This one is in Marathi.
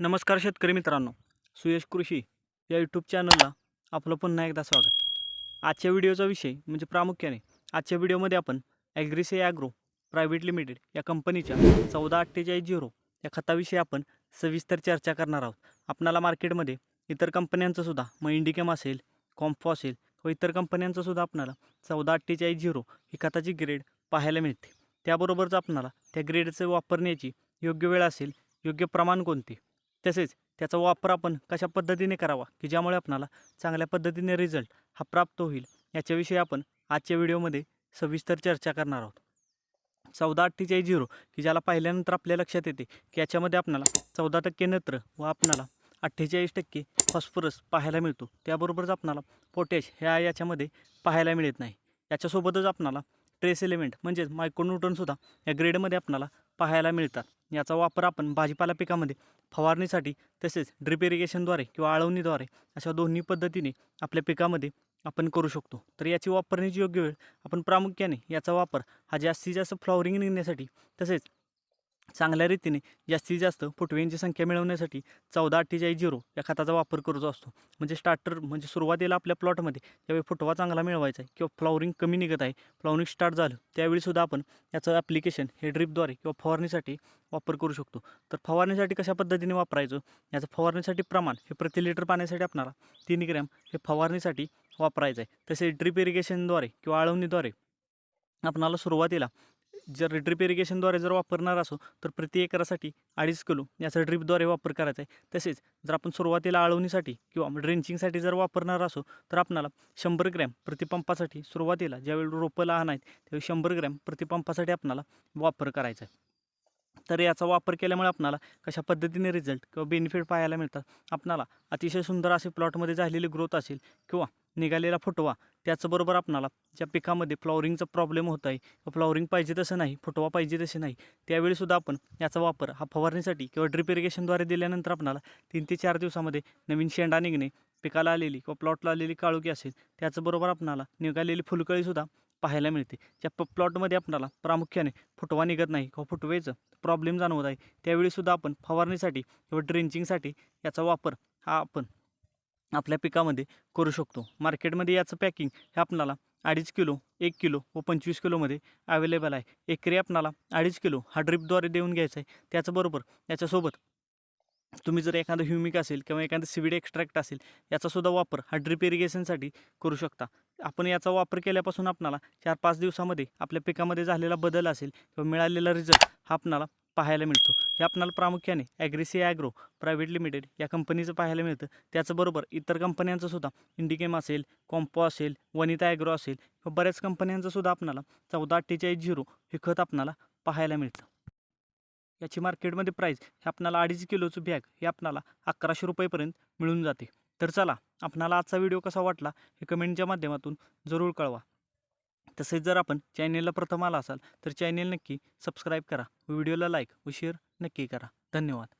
नमस्कार शेतकरी मित्रांनो सुयश कृषी या यूट्यूब चॅनलला आपलं पुन्हा एकदा स्वागत. आजच्या व्हिडिओचा विषय म्हणजे प्रामुख्याने आजच्या व्हिडिओमध्ये आपण ॲग्रिसे ॲग्रो प्रायव्हेट लिमिटेड या कंपनीच्या चौदा अठ्ठेचाळीस झिरो या खताविषयी आपण सविस्तर चर्चा करणार आहोत. आपणाला मार्केटमध्ये इतर कंपन्यांचंसुद्धा मग इंडिकेम असेल कॉम्फो असेल व इतर कंपन्यांचंसुद्धा आपणाला चौदा अठ्ठेचाळीस झिरो ही खताची ग्रेड पाहायला मिळते. त्याबरोबरच आपणाला त्या ग्रेडचं वापरण्याची योग्य वेळ असेल योग्य प्रमाण कोणते? तसेच त्याचा वापर आपण कशा पद्धतीने करावा की ज्यामुळे आपणाला चांगल्या पद्धतीने रिझल्ट हा प्राप्त होईल याच्याविषयी आपण आजच्या व्हिडिओमध्ये सविस्तर चर्चा करणार आहोत. चौदा अठ्ठेचाळीस झिरो की ज्याला पाहिल्यानंतर आपल्या लक्षात येते की याच्यामध्ये आपणाला चौदा टक्के नत्र व आपणाला अठ्ठेचाळीस टक्के फॉस्फरस पाहायला मिळतो. त्याबरोबरच आपणाला पोटॅश ह्या याच्यामध्ये पाहायला मिळत नाही. याच्यासोबतच आपणाला ट्रेस एलिमेंट म्हणजेच मायक्रोन्यूटनसुद्धा या ग्रेडमध्ये आपणाला पाहायला मिळतात. याचा वापर आपण भाजीपाला पिकामध्ये फवारणीसाठी तसेच ड्रिप इरिगेशनद्वारे किंवा आळवणीद्वारे अशा दोन्ही पद्धतीने आपल्या पिकामध्ये आपण करू शकतो. तर याची वापरण्याची योग्य वेळ आपण प्रामुख्याने याचा वापर हा जास्तीत जास्त फ्लॉवरिंग निघण्यासाठी तसेच चांगल्या रीतीने जास्तीत जास्त फुटव्यांची संख्या मिळवण्यासाठी चौदा अठ्ठेचाळीस झिरो या खताचा वापर करत असतो. म्हणजे स्टार्टर म्हणजे सुरुवातीला आपल्या प्लॉटमध्ये ज्यावेळी फुटवा चांगला मिळवायचा आहे किंवा फ्लॉवरिंग कमी निघत आहे फ्लॉवरिंग स्टार्ट झालं त्यावेळीसुद्धा आपण याचं ॲप्लिकेशन हे ड्रिपद्वारे किंवा फवारणीसाठी वापर करू शकतो. तर फवारणीसाठी कशा पद्धतीने वापरायचं? याचं फवारणीसाठी प्रमाण हे प्रति लिटर पाण्यासाठी आपणाला तीन ग्रॅम हे फवारणीसाठी वापरायचं आहे. तसेच ड्रिप इरिगेशनद्वारे किंवा आळवणीद्वारे आपणाला सुरुवातीला जर ड्रिप इरिगेशनद्वारे जर वापरणार असो तर प्रति एकरासाठी अडीच किलो याचा ड्रिपद्वारे वापर करायचा आहे. तसेच जर आपण सुरुवातीला आळवणीसाठी किंवा ड्रेंचिंगसाठी जर वापरणार असो तर आपणाला शंभर ग्रॅम प्रतिपंपासाठी सुरुवातीला ज्यावेळी रोपं लहान आहेत त्यावेळी शंभर ग्रॅम प्रतिपंपासाठी आपणाला वापर करायचा आहे. तर याचा वापर केल्यामुळे आपणाला कशा पद्धतीने रिझल्ट किंवा बेनिफिट पाहायला मिळतात? आपणाला अतिशय सुंदर असे प्लॉटमध्ये झालेली ग्रोथ असेल किंवा निघालेला फुटवा त्याचबरोबर आपणाला ज्या पिकामध्ये फ्लॉवरिंगचा प्रॉब्लेम होत आहे किंवा फ्लॉवरिंग पाहिजे तसं नाही फुटवा पाहिजे तसे नाही त्यावेळीसुद्धा आपण याचा वापर हा फवारणीसाठी किंवा ड्रिप इरिगेशनद्वारे दिल्यानंतर आपणाला तीन ते चार दिवसामध्ये नवीन शेंडा निघणे पिकाला आलेली किंवा प्लॉटला आलेली काळुकी असेल त्याचबरोबर आपणाला निघालेली फुलकळीसुद्धा पाहायला मिळते. ज्या प प्लॉटमध्ये आपणाला प्रामुख्याने फुटवा निघत नाही किंवा फुटवेचं प्रॉब्लेम जाणवत आहे त्यावेळीसुद्धा आपण फवारणीसाठी किंवा ड्रेंचिंगसाठी याचा वापर हा आपण आपल्या पिकामध्ये करू शकतो. मार्केटमध्ये याचं पॅकिंग हे आपणाला अडीच किलो एक किलो व पंचवीस किलोमध्ये अवेलेबल आहे. एकरी आपणाला अडीच किलो हा ड्रिपद्वारे देऊन घ्यायचा आहे. त्याचबरोबर याच्यासोबत तुम्ही जर एखादं ह्युमिक असेल किंवा एखादं सिविड एक्स्ट्रॅक्ट असेल याचासुद्धा वापर हा ड्रिप इरिगेशनसाठी करू शकता. आपण याचा वापर केल्यापासून आपणाला चार पाच दिवसामध्ये आपल्या पिकामध्ये झालेला बदल असेल किंवा मिळालेला रिझल्ट हा आपणाला पाहायला मिळतो. हे आपणाला प्रामुख्याने ॲग्रेसी ॲग्रो प्रायव्हेट लिमिटेड या कंपनीचं पाहायला मिळतं. त्याचबरोबर इतर कंपन्यांचं सुद्धा इंडिकेम असेल कॉम्पो असेल वनिता ॲग्रो असेल किंवा बऱ्याच कंपन्यांचं सुद्धा आपणाला चौदा अठ्ठेचाळीस झिरो हे खत आपणाला पाहायला मिळतं. याची मार्केटमध्ये प्राईस हे आपणाला अडीच किलोचं बॅग हे आपणाला अकराशे रुपयेपर्यंत मिळून जाते. तर चला आपणाला आजचा व्हिडिओ कसा वाटला हे कमेंटच्या माध्यमातून जरूर कळवा. तसेच जर आपण चॅनेलला प्रथम आला असाल तर चॅनेल नक्की सबस्क्राईब करा. व्हिडिओला लाईक व शेअर नक्की करा. धन्यवाद.